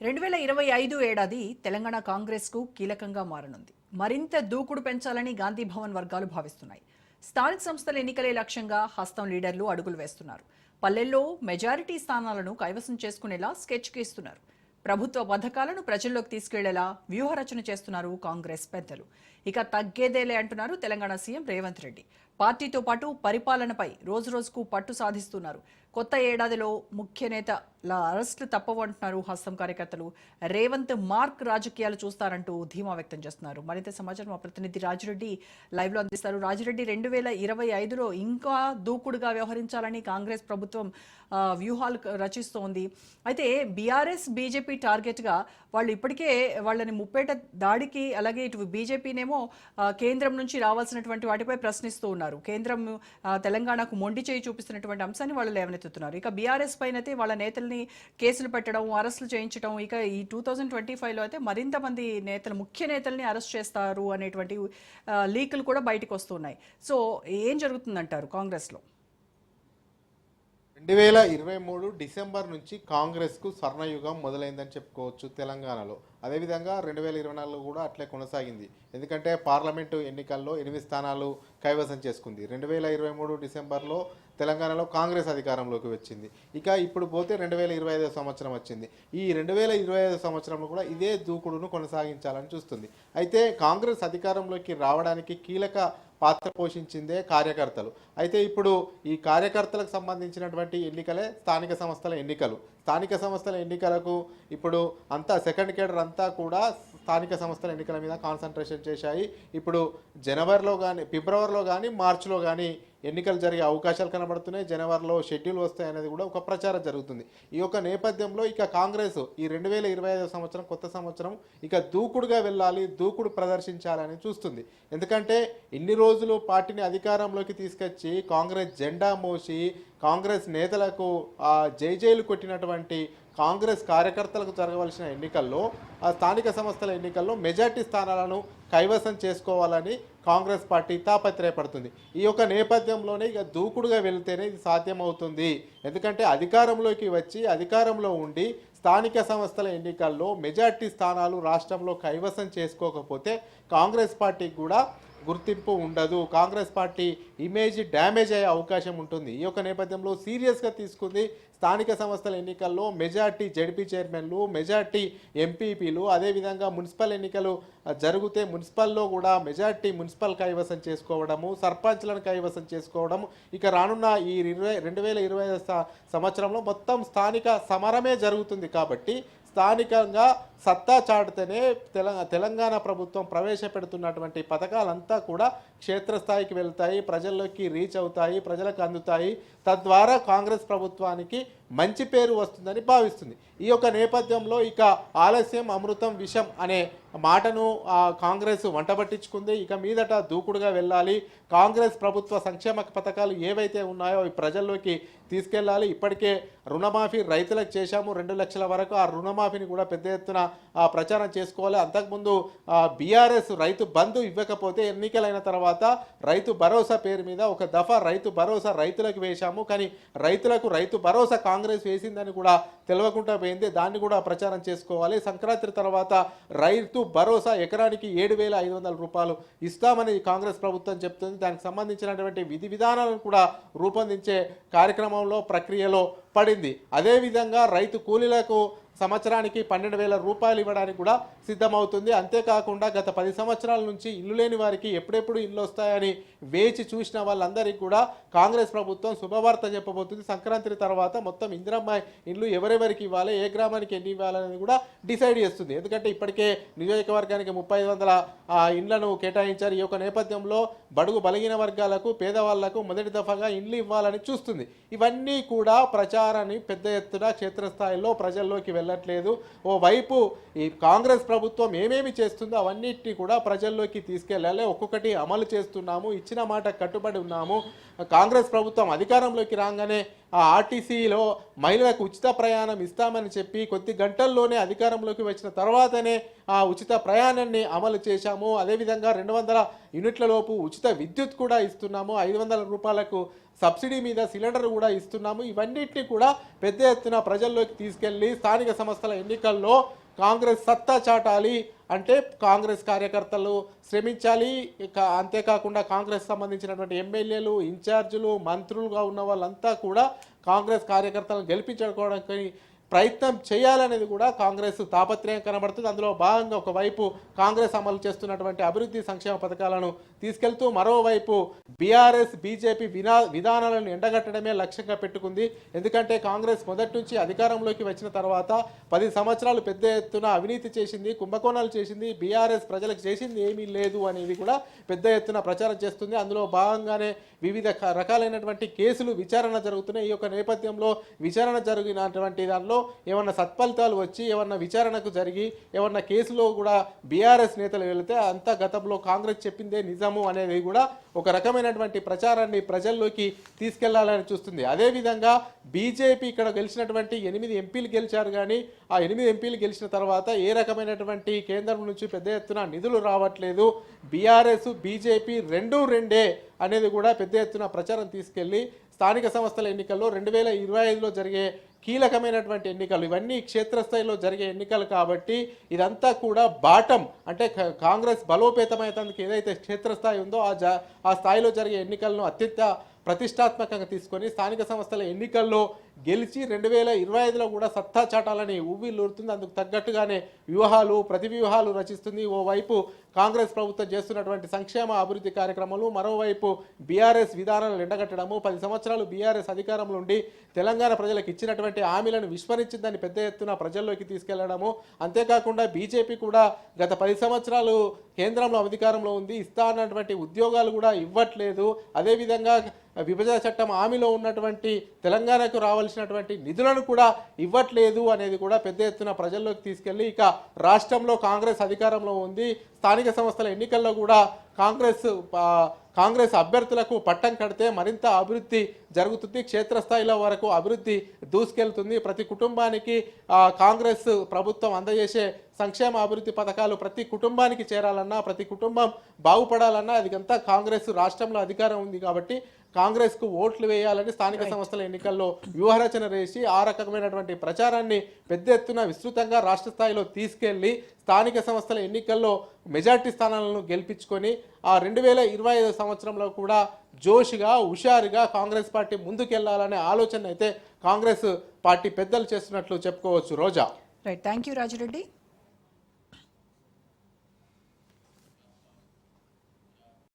రెండు వేల ఇరవై ఐదు ఏడాది తెలంగాణ కాంగ్రెస్కు కీలకంగా మారనుంది. మరింత దూకుడు పెంచాలని గాంధీ భవన్ వర్గాలు భావిస్తున్నాయి. స్థానిక సంస్థల ఎన్నికలే లక్ష్యంగా హస్తం లీడర్లు అడుగులు వేస్తున్నారు. పల్లెల్లో మెజారిటీ స్థానాలను కైవసం చేసుకునేలా స్కెచ్ గీస్తున్నారు. ప్రభుత్వ పథకాలను ప్రజల్లోకి తీసుకెళ్ళేలా వ్యూహరచన చేస్తున్నారు కాంగ్రెస్ పెద్దలు. ఇక తగ్గేదేలే అంటున్నారు తెలంగాణ సీఎం రేవంత్ రెడ్డి. పార్టీతో పాటు పరిపాలనపై రోజురోజుకు పట్టు సాధిస్తున్నారు. కొత్త ఏడాదిలో ముఖ్య నేత లా అరెస్టులు తప్పవంటున్నారు హస్తం కార్యకర్తలు. రేవంత్ మార్క్ రాజకీయాలు చూస్తారంటూ ధీమా వ్యక్తం చేస్తున్నారు. మరింత సమాచారం మా ప్రతినిధి రాజిరెడ్డి లైవ్లో అందిస్తారు. రాజిరెడ్డి రెండు వేల ఇరవై ఐదులో ఇంకా దూకుడుగా వ్యవహరించాలని కాంగ్రెస్ ప్రభుత్వం వ్యూహాలు రచిస్తోంది. అయితే బీఆర్ఎస్ బీజేపీ టార్గెట్గా వాళ్ళు ఇప్పటికే వాళ్ళని ముప్పేట దాడికి అలాగే ఇటు బీజేపీనేమో కేంద్రం నుంచి రావాల్సినటువంటి వాటిపై ప్రశ్నిస్తూ ఉన్నారు. కేంద్రం తెలంగాణకు మొండి చేయి చూపిస్తున్నటువంటి అంశాన్ని వాళ్ళు లేవనెత్తుతున్నారు. ఇక బీఆర్ఎస్ పైన అయితే వాళ్ళ నేతల్ని కేసులు పెట్టడం అరెస్టులు చేయించడం ఇక ఈ టూ థౌజండ్ ట్వంటీ ఫైవ్లో అయితే మరింత మంది నేతలు ముఖ్య నేతల్ని అరెస్ట్ చేస్తారు అనేటువంటి లీకులు కూడా బయటకు వస్తున్నాయి. సో ఏం జరుగుతుందంటారు కాంగ్రెస్లో? రెండు వేల ఇరవై మూడు డిసెంబర్ నుంచి కాంగ్రెస్కు స్వర్ణయుగం మొదలైందని చెప్పుకోవచ్చు తెలంగాణలో. అదేవిధంగా రెండు వేల ఇరవై నాలుగులో కూడా అట్లే కొనసాగింది. ఎందుకంటే పార్లమెంటు ఎన్నికల్లో ఎనిమిది స్థానాలు కైవసం చేసుకుంది. రెండు వేల ఇరవై మూడు డిసెంబర్లో తెలంగాణలో కాంగ్రెస్ అధికారంలోకి వచ్చింది. ఇక ఇప్పుడు పోతే రెండు వేల ఇరవై ఐదో సంవత్సరం వచ్చింది. ఈ రెండు వేల ఇరవై ఐదో సంవత్సరంలో కూడా ఇదే దూకుడును కొనసాగించాలని చూస్తుంది. అయితే కాంగ్రెస్ అధికారంలోకి రావడానికి కీలక పాత్ర పోషించిందే కార్యకర్తలు. అయితే ఇప్పుడు ఈ కార్యకర్తలకు సంబంధించినటువంటి ఎన్నికలే స్థానిక సంస్థల ఎన్నికలు. స్థానిక సంస్థల ఎన్నికలకు ఇప్పుడు అంతా సెకండ్ కేడర్ అంతా కూడా స్థానిక సంస్థల ఎన్నికల మీద కాన్సన్ట్రేషన్ చేశాయి. ఇప్పుడు జనవరిలో కానీ ఫిబ్రవరిలో కానీ మార్చిలో కానీ ఎన్నికలు జరిగే అవకాశాలు కనబడుతున్నాయి జనవరిలో షెడ్యూల్ వస్తాయి అనేది కూడా ఒక ప్రచారం జరుగుతుంది. ఈ యొక్క నేపథ్యంలో ఇక కాంగ్రెస్ ఈ రెండు వేల ఇరవై ఐదో సంవత్సరం కొత్త సంవత్సరం ఇక దూకుడుగా వెళ్ళాలి దూకుడు ప్రదర్శించాలని చూస్తుంది. ఎందుకంటే ఇన్ని రోజులు పార్టీని అధికారంలోకి తీసుకొచ్చి కాంగ్రెస్ జెండా మోసి కాంగ్రెస్ నేతలకు ఆ జైజైలు కొట్టినటువంటి కాంగ్రెస్ కార్యకర్తలకు జరగవలసిన ఎన్నికల్లో ఆ స్థానిక సంస్థల ఎన్నికల్లో మెజార్టీ స్థానాలను కైవసం చేసుకోవాలని కాంగ్రెస్ పార్టీ తాపత్రయపడుతుంది. ఈ యొక్క నేపథ్యంలోనే ఇక దూకుడుగా వెళితేనే ఇది సాధ్యమవుతుంది. ఎందుకంటే అధికారంలోకి వచ్చి అధికారంలో ఉండి స్థానిక సంస్థల ఎన్నికల్లో మెజార్టీ స్థానాలు రాష్ట్రంలో కైవసం చేసుకోకపోతే కాంగ్రెస్ పార్టీకి కూడా గుర్తింపు ఉండదు. కాంగ్రెస్ పార్టీ ఇమేజ్ డ్యామేజ్ అయ్యే అవకాశం ఉంటుంది. ఈ యొక్క నేపథ్యంలో సీరియస్గా తీసుకుంది స్థానిక సంస్థల ఎన్నికల్లో మెజార్టీ జడ్పీ చైర్మన్లు మెజార్టీ ఎంపీపీలు అదేవిధంగా మున్సిపల్ ఎన్నికలు జరిగితే మున్సిపల్లో కూడా మెజార్టీ మున్సిపల్ కైవసం చేసుకోవడము సర్పంచ్లను కైవసం చేసుకోవడం ఇక రానున్న ఈ ఇరవై రెండు వేల ఇరవై సంవత్సరంలో మొత్తం స్థానిక సమరమే జరుగుతుంది కాబట్టి స్థానికంగా సత్తా చాటితేనే తెలంగాణ తెలంగాణ ప్రభుత్వం ప్రవేశపెడుతున్నటువంటి పథకాలంతా కూడా క్షేత్రస్థాయికి వెళ్తాయి ప్రజల్లోకి రీచ్ అవుతాయి ప్రజలకు అందుతాయి. తద్వారా కాంగ్రెస్ ప్రభుత్వానికి మంచి పేరు వస్తుందని భావిస్తుంది. ఈ యొక్క నేపథ్యంలో ఇక ఆలస్యం అమృతం విషం అనే మాటను కాంగ్రెస్ కాంగ్రెస్ వంటబట్టించుకుంది ఇక మీదట దూకుడుగా వెళ్ళాలి. కాంగ్రెస్ ప్రభుత్వ సంక్షేమ పథకాలు ఏవైతే ఉన్నాయో అవి ప్రజల్లోకి తీసుకెళ్ళాలి. ఇప్పటికే రుణమాఫీ రైతులకు చేశాము. రెండు లక్షల వరకు ఆ రుణమాఫీని కూడా పెద్ద ఎత్తున ప్రచారం చేసుకోవాలి. అంతకుముందు బీఆర్ఎస్ రైతు బంధు ఇవ్వకపోతే ఎన్నికలైన తర్వాత తర్వాత రైతు భరోసా పేరు మీద ఒక దఫా రైతు భరోసా రైతులకు వేశాము. కానీ రైతులకు రైతు భరోసా కాంగ్రెస్ వేసిందని కూడా తెలియకుండా పోయింది. దాన్ని కూడా ప్రచారం చేసుకోవాలి. సంక్రాంతి తర్వాత రైతు భరోసా ఎకరానికి ఏడు వేల ఐదు వందల రూపాయలు ఇస్తామని కాంగ్రెస్ ప్రభుత్వం చెప్తుంది. దానికి సంబంధించినటువంటి విధి విధానాలను కూడా రూపొందించే కార్యక్రమంలో ప్రక్రియలో పడింది. అదేవిధంగా రైతు కూలీలకు సంవత్సరానికి పన్నెండు వేల రూపాయలు ఇవ్వడానికి కూడా సిద్ధమవుతుంది. అంతేకాకుండా గత పది సంవత్సరాల నుంచి ఇల్లు లేని వారికి ఎప్పుడెప్పుడు ఇల్లు వస్తాయని వేచి చూసిన వాళ్ళందరికీ కూడా కాంగ్రెస్ ప్రభుత్వం శుభవార్త చెప్పబోతుంది. సంక్రాంతి తర్వాత మొత్తం ఇందిరమ్మ ఇల్లు ఎవరెవరికి ఇవ్వాలి ఏ గ్రామానికి ఎన్ని ఇవ్వాలనేది కూడా డిసైడ్ చేస్తుంది. ఎందుకంటే ఇప్పటికే నియోజకవర్గానికి ముప్పై వందల ఆ, ఇండ్లను కేటాయించారు. ఈ యొక్క నేపథ్యంలో బడుగు బలహీన వర్గాలకు పేదవాళ్ళకు మొదటి దఫాగా ఇండ్లు ఇవ్వాలని చూస్తుంది. ఇవన్నీ కూడా ప్రచారాన్ని పెద్ద ఎత్తున క్షేత్రస్థాయిలో ప్రజల్లోకి వెళ్ళట్లేదు. ఓవైపు ఈ కాంగ్రెస్ ప్రభుత్వం ఏమేమి చేస్తుందో అవన్నిటిని కూడా ప్రజల్లోకి తీసుకెళ్ళాలి. ఒక్కొక్కటి అమలు చేస్తున్నాము ఇచ్చిన మాట కట్టుబడి ఉన్నాము. కాంగ్రెస్ ప్రభుత్వం అధికారంలోకి రాగానే ఆ ఆర్టీసీలో మహిళలకు ఉచిత ప్రయాణం ఇస్తామని చెప్పి కొద్ది గంటల్లోనే అధికారంలోకి వచ్చిన తర్వాతనే ఆ ఉచిత ప్రయాణాన్ని అమలు చేశాము. అదేవిధంగా రెండు వందల యూనిట్ల లోపు ఉచిత విద్యుత్ కూడా ఇస్తున్నాము. ఐదు వందల రూపాయలకు సబ్సిడీ మీద సిలిండర్ కూడా ఇస్తున్నాము. ఇవన్నిటిని కూడా పెద్ద ఎత్తున ప్రజల్లోకి తీసుకెళ్ళి స్థానిక సంస్థల ఎన్నికల్లో కాంగ్రెస్ సత్తా చాటాలి అంటే కాంగ్రెస్ కార్యకర్తలు శ్రమించాలి. అంతేకాకుండా కాంగ్రెస్ సంబంధించినటువంటి ఎమ్మెల్యేలు ఇన్ఛార్జీలు మంత్రులుగా ఉన్న వాళ్ళంతా కూడా కాంగ్రెస్ కార్యకర్తలను గెలిపించుకోవడానికి ప్రయత్నం చేయాలనేది కూడా కాంగ్రెస్ తాపత్రయం కనబడుతుంది. అందులో భాగంగా ఒకవైపు కాంగ్రెస్ అమలు చేస్తున్నటువంటి అభివృద్ధి సంక్షేమ పథకాలను తీసుకెళ్తూ మరోవైపు బీఆర్ఎస్ బీజేపీ వినా విధానాలను ఎండగట్టడమే లక్ష్యంగా పెట్టుకుంది. ఎందుకంటే కాంగ్రెస్ మొదటి నుంచి అధికారంలోకి వచ్చిన తర్వాత పది సంవత్సరాలు పెద్ద ఎత్తున అవినీతి చేసింది కుంభకోణాలు చేసింది. బీఆర్ఎస్ ప్రజలకు చేసింది ఏమీ లేదు అనేది కూడా పెద్ద ఎత్తున ప్రచారం చేస్తుంది. అందులో భాగంగానే వివిధ రకాలైనటువంటి కేసులు విచారణ జరుగుతున్నాయి. ఈ యొక్క నేపథ్యంలో విచారణ జరిగినటువంటి దానిలో ఏమన్నా సత్ఫలితాలు వచ్చి ఏమన్నా విచారణకు జరిగి ఏమన్నా కేసులో కూడా బీఆర్ఎస్ నేతలు వెళితే అంతా గతంలో కాంగ్రెస్ చెప్పిందే నిజం చేద్దాము అనేది కూడా ఒక రకమైనటువంటి ప్రచారాన్ని ప్రజల్లోకి తీసుకెళ్ళాలని చూస్తుంది. అదేవిధంగా బీజేపీ ఇక్కడ గెలిచినటువంటి ఎనిమిది ఎంపీలు గెలిచారు కానీ ఆ ఎనిమిది ఎంపీలు గెలిచిన తర్వాత ఏ రకమైనటువంటి కేంద్రం నుంచి పెద్ద ఎత్తున నిధులు రావట్లేదు. బీఆర్ఎస్ బీజేపీ రెండు రెండే. అనేది కూడా పెద్ద ఎత్తున ప్రచారం తీసుకెళ్ళి స్థానిక సంస్థల ఎన్నికల్లో రెండు వేల ఇరవై ఐదులో జరిగే కీలకమైనటువంటి ఎన్నికలు ఇవన్నీ క్షేత్రస్థాయిలో జరిగే ఎన్నికలు కాబట్టి ఇదంతా కూడా బాటం. అంటే కాంగ్రెస్ బలోపేతమైనందుకు ఏదైతే క్షేత్రస్థాయి ఉందో ఆ ఆ స్థాయిలో జరిగే ఎన్నికలను అత్యంత ప్రతిష్టాత్మకంగా తీసుకొని స్థానిక సంస్థల ఎన్నికల్లో గెలిచి రెండు వేల ఇరవై ఐదులో కూడా సత్తా చాటాలని ఊబిల్లురుతుంది అందుకు తగ్గట్టుగానే వ్యూహాలు ప్రతి వ్యూహాలు రచిస్తుంది. ఓవైపు కాంగ్రెస్ ప్రభుత్వం చేస్తున్నటువంటి సంక్షేమ అభివృద్ధి కార్యక్రమాలు మరోవైపు బీఆర్ఎస్ విధానాలను ఎండగట్టడము పది సంవత్సరాలు బీఆర్ఎస్ అధికారంలో ఉండి తెలంగాణ ప్రజలకు ఇచ్చినటువంటి హామీలను విస్మరించిందని పెద్ద ఎత్తున ప్రజల్లోకి తీసుకెళ్ళడము. అంతేకాకుండా బీజేపీ కూడా గత పది సంవత్సరాలు కేంద్రంలో అధికారంలో ఉంది. ఇస్తా అన్నటువంటి ఉద్యోగాలు కూడా ఇవ్వట్లేదు. అదేవిధంగా విభజన చట్టం హామీలో ఉన్నటువంటి తెలంగాణకు రావాలి రావాల్సినటువంటి నిధులను కూడా ఇవ్వట్లేదు అనేది కూడా పెద్ద ఎత్తున ప్రజల్లోకి తీసుకెళ్ళి ఇక రాష్ట్రంలో కాంగ్రెస్ అధికారంలో ఉంది. స్థానిక సంస్థల ఎన్నికల్లో కూడా కాంగ్రెస్ కాంగ్రెస్ అభ్యర్థులకు పట్టం కడితే మరింత అభివృద్ధి జరుగుతుంది క్షేత్రస్థాయిలో వరకు అభివృద్ధి దూసుకెళ్తుంది. ప్రతి కుటుంబానికి కాంగ్రెస్ ప్రభుత్వం అందజేసే సంక్షేమ అభివృద్ధి పథకాలు ప్రతి కుటుంబానికి చేరాలన్నా ప్రతి కుటుంబం బాగుపడాలన్నా అదికంతా కాంగ్రెస్ రాష్ట్రంలో అధికారం ఉంది కాబట్టి కాంగ్రెస్కు ఓట్లు వేయాలని స్థానిక సంస్థల ఎన్నికల్లో వ్యూహరచన వేసి ఆ రకమైనటువంటి ప్రచారాన్ని పెద్ద ఎత్తున విస్తృతంగా రాష్ట్ర స్థాయిలో తీసుకెళ్ళి స్థానిక సంస్థల ఎన్నికల్లో మెజార్టీ స్థానాలను గెలిపించుకొని ఆ రెండు వేల ఇరవై ఐదు సంవత్సరంలో కూడా జోష్గా హుషారుగా కాంగ్రెస్ పార్టీ ముందుకెళ్ళాలనే ఆలోచన అయితే కాంగ్రెస్ పార్టీ పెద్దలు చేస్తున్నట్లు చెప్పుకోవచ్చు Roja. Right thank you Rajireddy.